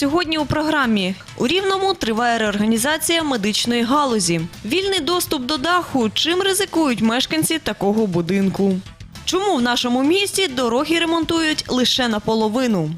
сьогодні у програмі. У Рівному триває реорганізація медичної галузі. Вільний доступ до даху. Чим ризикують мешканці такого будинку? Чому в нашому місті дороги ремонтують лише наполовину?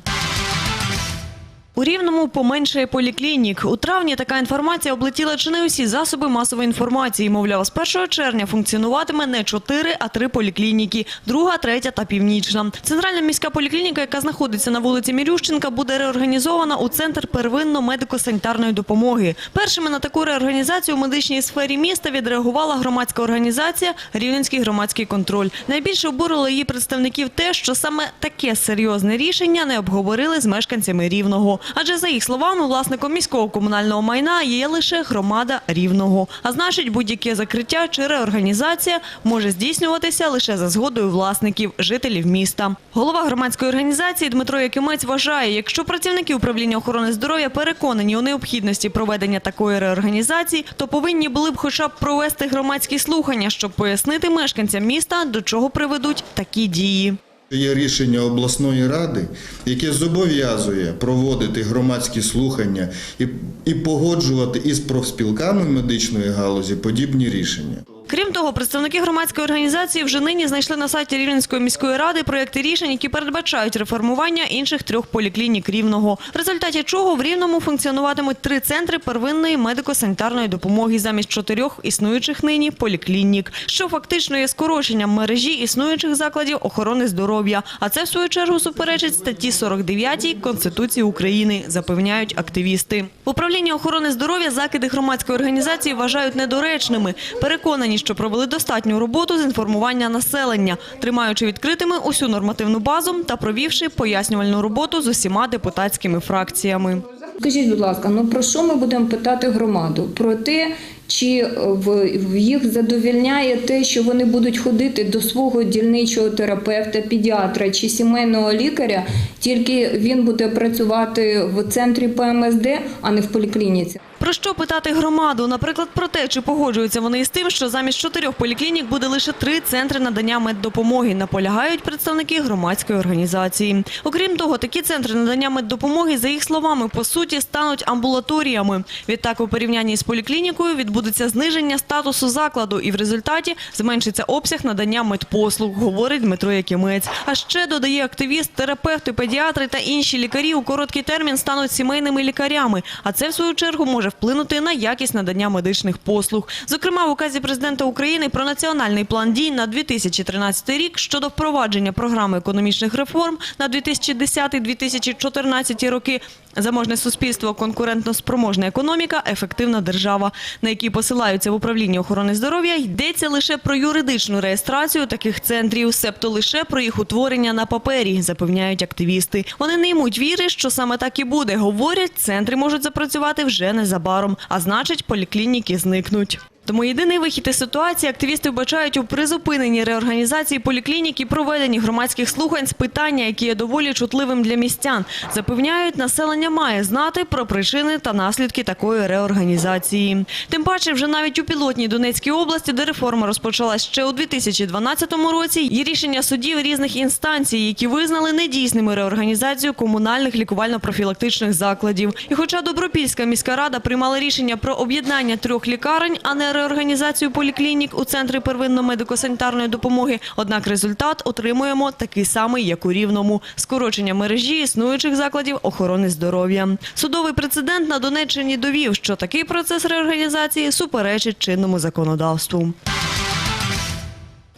У Рівному поменшає поліклінік. У травні така інформація облетіла чи не усі засоби масової інформації. Мовляв, з 1 червня функціонуватиме не чотири, а три поліклініки – друга, третя та північна. Центральна міська поліклініка, яка знаходиться на вулиці Мірющенка, буде реорганізована у центр первинно-медико-санітарної допомоги. Першими на таку реорганізацію у медичній сфері міста відреагувала громадська організація Рівненський громадський контроль. Найбільше обурило її представників те, що саме таке серйозне рішення не обговорили з мешканцями Рівного. Адже за їх словами, власником міського комунального майна є лише громада Рівного. А значить, будь-яке закриття чи реорганізація може здійснюватися лише за згодою власників, жителів міста. Голова громадської організації Дмитро Якимець вважає, якщо працівники управління охорони здоров'я переконані у необхідності проведення такої реорганізації, то повинні були б хоча б провести громадські слухання, щоб пояснити мешканцям міста, до чого приведуть такі дії. Є рішення обласної ради, яке зобов'язує проводити громадські слухання і, і погоджувати із профспілками медичної галузі подібні рішення. Крім того, представники громадської організації вже нині знайшли на сайті Рівненської міської ради проекти рішень, які передбачають реформування інших трьох поліклінік Рівного, в результаті чого в Рівному функціонуватимуть три центри первинної медико-санітарної допомоги замість чотирьох існуючих нині поліклінік, що фактично є скороченням мережі існуючих закладів охорони здоров'я. А це в свою чергу суперечить статті 49 Конституції України, запевняють активісти. В управлінні охорони здоров'я закиди громадської організації вважають недоречними. Переконані, що провели достатню роботу з інформування населення, тримаючи відкритими усю нормативну базу та провівши пояснювальну роботу з усіма депутатськими фракціями. Скажіть, будь ласка, ну про що ми будемо питати громаду? Про те, чи е, в, їх задовільняє те, що вони будуть ходити до свого дільничого терапевта, педіатра чи сімейного лікаря, тільки він буде працювати в центрі ПМСД, а не в поліклініці. Що питати громаду? Наприклад, про те, чи погоджуються вони із тим, що замість чотирьох поліклінік буде лише три центри надання меддопомоги, наполягають представники громадської організації. Окрім того, такі центри надання меддопомоги, за їх словами, по суті, стануть амбулаторіями. Відтак, у порівнянні з поліклінікою відбудеться зниження статусу закладу, і в результаті зменшиться обсяг надання медпослуг, говорить Дмитро Якимець. А ще додає активіст, терапевти, педіатри та інші лікарі у короткий термін стануть сімейними лікарями. А це в свою чергу може вплинути на якість надання медичних послуг. Зокрема, в указі президента України про національний план дій на 2013 рік щодо впровадження програми економічних реформ на 2010-2014 роки. Заможне суспільство, конкурентно-спроможна економіка, ефективна держава, на які посилаються в управлінні охорони здоров'я, йдеться лише про юридичну реєстрацію таких центрів, себто лише про їх утворення на папері, запевняють активісти. Вони не ймуть віри, що саме так і буде. Говорять, центри можуть запрацювати вже незабаром, а значить, поліклініки зникнуть. Тому єдиний вихід із ситуації активісти вбачають у призупиненні реорганізації поліклінік і проведенні громадських слухань з питання, які є доволі чутливим для містян. Запевняють, населення має знати про причини та наслідки такої реорганізації. Тим паче, вже навіть у пілотній Донецькій області, де реформа розпочалась ще у 2012 році, є рішення судів різних інстанцій, які визнали недійсними реорганізацію комунальних лікувально-профілактичних закладів. І хоча Добропільська міська рада приймала рішення про об'єднання трьох лікарень, а не реорганізацію поліклінік у центри первинно-медико-санітарної допомоги. Однак результат отримуємо такий самий, як у Рівному – скорочення мережі існуючих закладів охорони здоров'я. Судовий прецедент на Донеччині довів, що такий процес реорганізації суперечить чинному законодавству.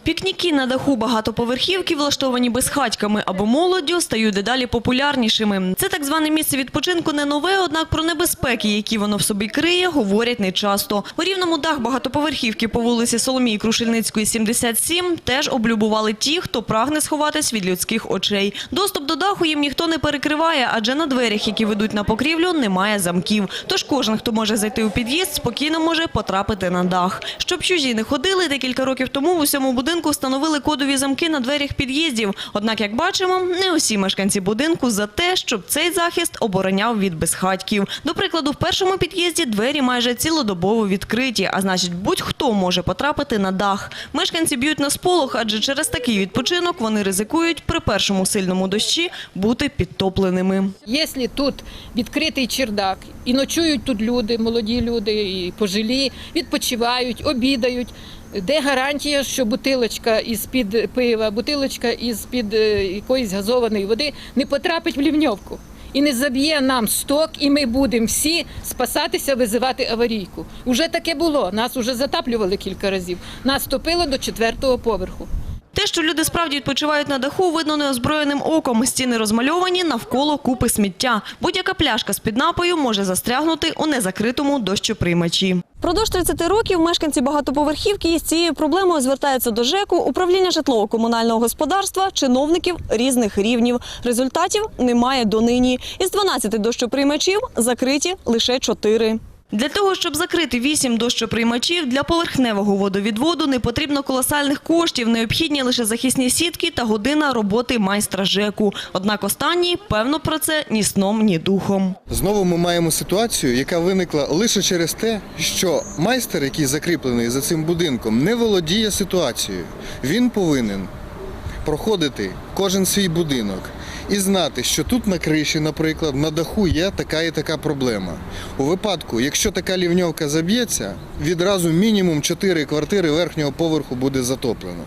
Пікніки на даху багатоповерхівки, влаштовані безхатьками або молоддю, стають дедалі популярнішими. Це так зване місце відпочинку не нове, однак про небезпеки, які воно в собі криє, говорять нечасто. У рівному дах багатоповерхівки по вулиці Соломії Крушельницької, 77, теж облюбували ті, хто прагне сховатись від людських очей. Доступ до даху їм ніхто не перекриває, адже на дверях, які ведуть на покрівлю, немає замків. Тож кожен, хто може зайти у під'їзд, спокійно може потрапити на дах. Щоб чужі не ходили, декілька років тому в усьому будинку будинку встановили кодові замки на дверях під'їздів. Однак, як бачимо, не усі мешканці будинку за те, щоб цей захист обороняв від безхатьків. До прикладу, в першому під'їзді двері майже цілодобово відкриті, а значить, будь-хто може потрапити на дах. Мешканці б'ють на сполох, адже через такий відпочинок вони ризикують при першому сильному дощі бути підтопленими. Якщо тут відкритий чердак і ночують тут люди, молоді люди, і пожилі, відпочивають, обідають. Де гарантія, що бутилочка із-під пива, бутилочка із-під е, якоїсь газованої води не потрапить в лівньовку і не заб'є нам сток, і ми будемо всі спасатися, визивати аварійку. Уже таке було. Нас уже затаплювали кілька разів. Нас топило до четвертого поверху. Те, що люди справді відпочивають на даху, видно неозброєним оком. Стіни розмальовані, навколо купи сміття. Будь-яка пляшка з-під напою може застрягнути у незакритому дощоприймачі. Продовж 30 років мешканці багатоповерхівки із цією проблемою звертаються до ЖЕКу, управління житлово-комунального господарства, чиновників різних рівнів. Результатів немає донині. Із 12 дощоприймачів закриті лише 4. Для того, щоб закрити вісім дощоприймачів, для поверхневого водовідводу не потрібно колосальних коштів, необхідні лише захисні сітки та година роботи майстра ЖЕКу. Однак останній, певно, про це ні сном, ні духом. Знову ми маємо ситуацію, яка виникла лише через те, що майстер, який закріплений за цим будинком, не володіє ситуацією. Він повинен проходити кожен свій будинок і знати, що тут на криші, наприклад, на даху є така і така проблема. У випадку, якщо така лівньовка заб'ється, відразу мінімум 4 квартири верхнього поверху буде затоплено.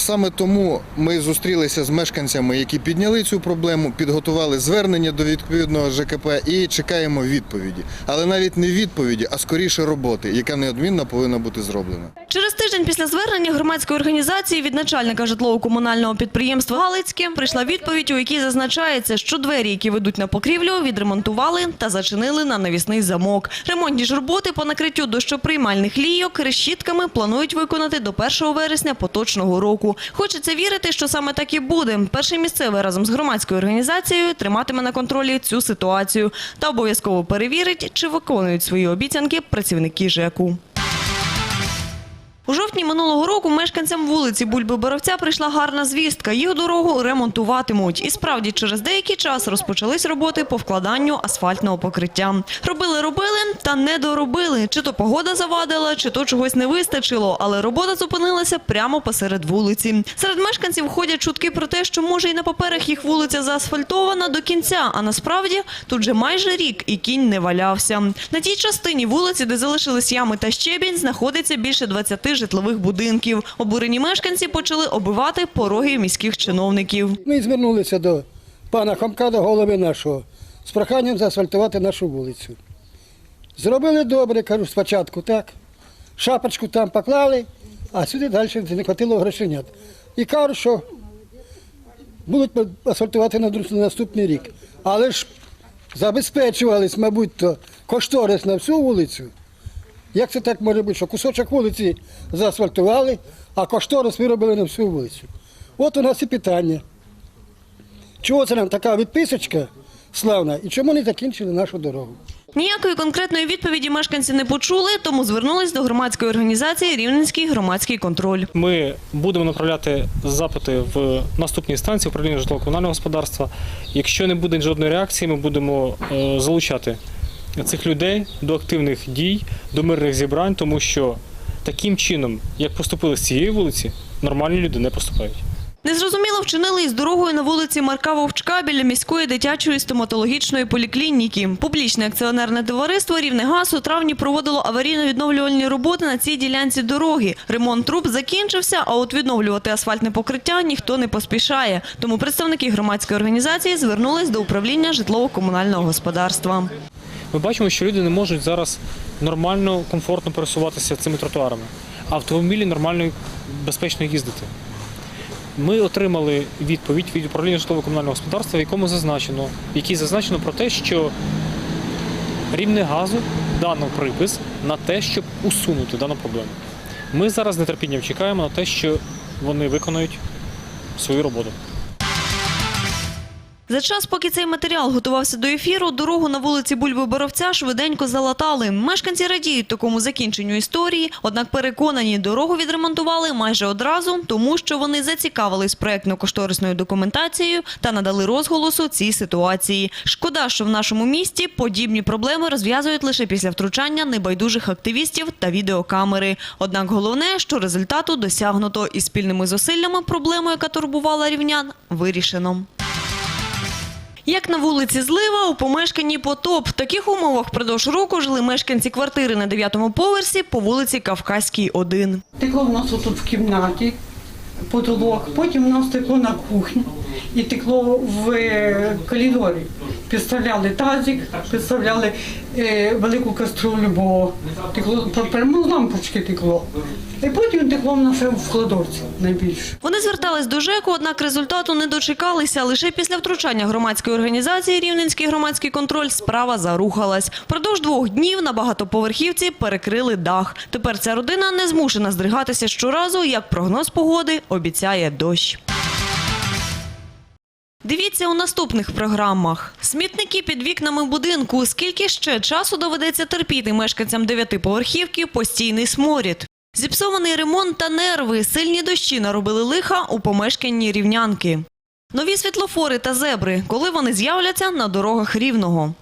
Саме тому ми зустрілися з мешканцями, які підняли цю проблему, підготували звернення до відповідного ЖКП і чекаємо відповіді. Але навіть не відповіді, а скоріше роботи, яка неодмінно повинна бути зроблена. Через тиждень після звернення громадської організації від начальника житлово-комунального підприємства Галицьке прийшла відповідь, у якій зазначається, що двері, які ведуть на покрівлю, відремонтували та зачинили на навісний замок. Ремонтні ж роботи по накриттю дощоприймальних лійок решітками планують виконати до 1 вересня поточного року. Хочеться вірити, що саме так і буде. Перший місцевий разом з громадською організацією триматиме на контролі цю ситуацію та обов'язково перевірить, чи виконують свої обіцянки працівники ЖЕКу. У жовтні минулого року мешканцям вулиці Бульби Боровця прийшла гарна звістка. Їх дорогу ремонтуватимуть. І справді через деякий час розпочались роботи по вкладанню асфальтного покриття. Робили, робили та не доробили. Чи то погода завадила, чи то чогось не вистачило. Але робота зупинилася прямо посеред вулиці. Серед мешканців ходять чутки про те, що може і на паперах їх вулиця заасфальтована до кінця. А насправді тут же майже рік і кінь не валявся. На тій частині вулиці, де залишились ями та щебінь, знаходиться більше 20 житлових будинків. Обурені мешканці почали оббивати пороги міських чиновників. Ми звернулися до пана Хомка, до голови нашого, з проханням заасфальтувати нашу вулицю. Зробили добре, кажу, спочатку так. Шапочку там поклали, а сюди далі не хватило грошенят. І кажуть, що будуть асфальтувати на наступний рік. Але ж забезпечувались, мабуть, то кошторис на всю вулицю. Як це так може бути, що кусочок вулиці заасфальтували, а кошторис виробили на всю вулицю? От у нас і питання. Чого це нам така відписочка славна і чому не закінчили нашу дорогу? Ніякої конкретної відповіді мешканці не почули, тому звернулись до громадської організації Рівненський громадський контроль. Ми будемо направляти запити в наступні станції управління житлово-комунального господарства. Якщо не буде жодної реакції, ми будемо е, залучати цих людей до активних дій, до мирних зібрань, тому що таким чином, як поступили з цієї вулиці, нормальні люди не поступають. Незрозуміло вчинили із дорогою на вулиці Марка Вовчка біля міської дитячої стоматологічної поліклініки. Публічне акціонерне товариство «Рівнегаз» у травні проводило аварійно-відновлювальні роботи на цій ділянці дороги. Ремонт труб закінчився, а от відновлювати асфальтне покриття ніхто не поспішає. Тому представники громадської організації звернулись до управління житлово-комунального господарства. Ми бачимо, що люди не можуть зараз нормально, комфортно пересуватися цими тротуарами. Автомобілі нормально безпечно їздити. Ми отримали відповідь від управління житлово-комунального господарства, в якому зазначено, в якій зазначено про те, що рівне газу дано припис на те, щоб усунути дану проблему. Ми зараз з нетерпінням чекаємо на те, що вони виконають свою роботу. За час, поки цей матеріал готувався до ефіру, дорогу на вулиці Бульби Боровця швиденько залатали. Мешканці радіють такому закінченню історії, однак переконані, дорогу відремонтували майже одразу, тому що вони зацікавились проектно-кошторисною документацією та надали розголосу цій ситуації. Шкода, що в нашому місті подібні проблеми розв'язують лише після втручання небайдужих активістів та відеокамери. Однак головне, що результату досягнуто і спільними зусиллями проблему, яка турбувала рівнян, вирішено. Як на вулиці Злива, у помешканні Потоп. В таких умовах впродовж року жили мешканці квартири на 9-му поверсі по вулиці Кавказькій, 1. Текло в нас тут в кімнаті, потолок, потім у нас текло на кухні і текло в е, коридорі. Підставляли тазик, підставляли е, велику каструлю, бо текло по- лампочки текло. І потім в нас в кладовці найбільше. Вони звертались до ЖЕКу, однак результату не дочекалися. Лише після втручання громадської організації Рівненський громадський контроль справа зарухалась. Впродовж двох днів на багатоповерхівці перекрили дах. Тепер ця родина не змушена здригатися щоразу, як прогноз погоди обіцяє дощ. Дивіться у наступних програмах. Смітники під вікнами будинку. Скільки ще часу доведеться терпіти мешканцям дев'ятиповерхівки постійний сморід? Зіпсований ремонт та нерви. Сильні дощі наробили лиха у помешканні рівнянки. Нові світлофори та зебри. Коли вони з'являться на дорогах рівного?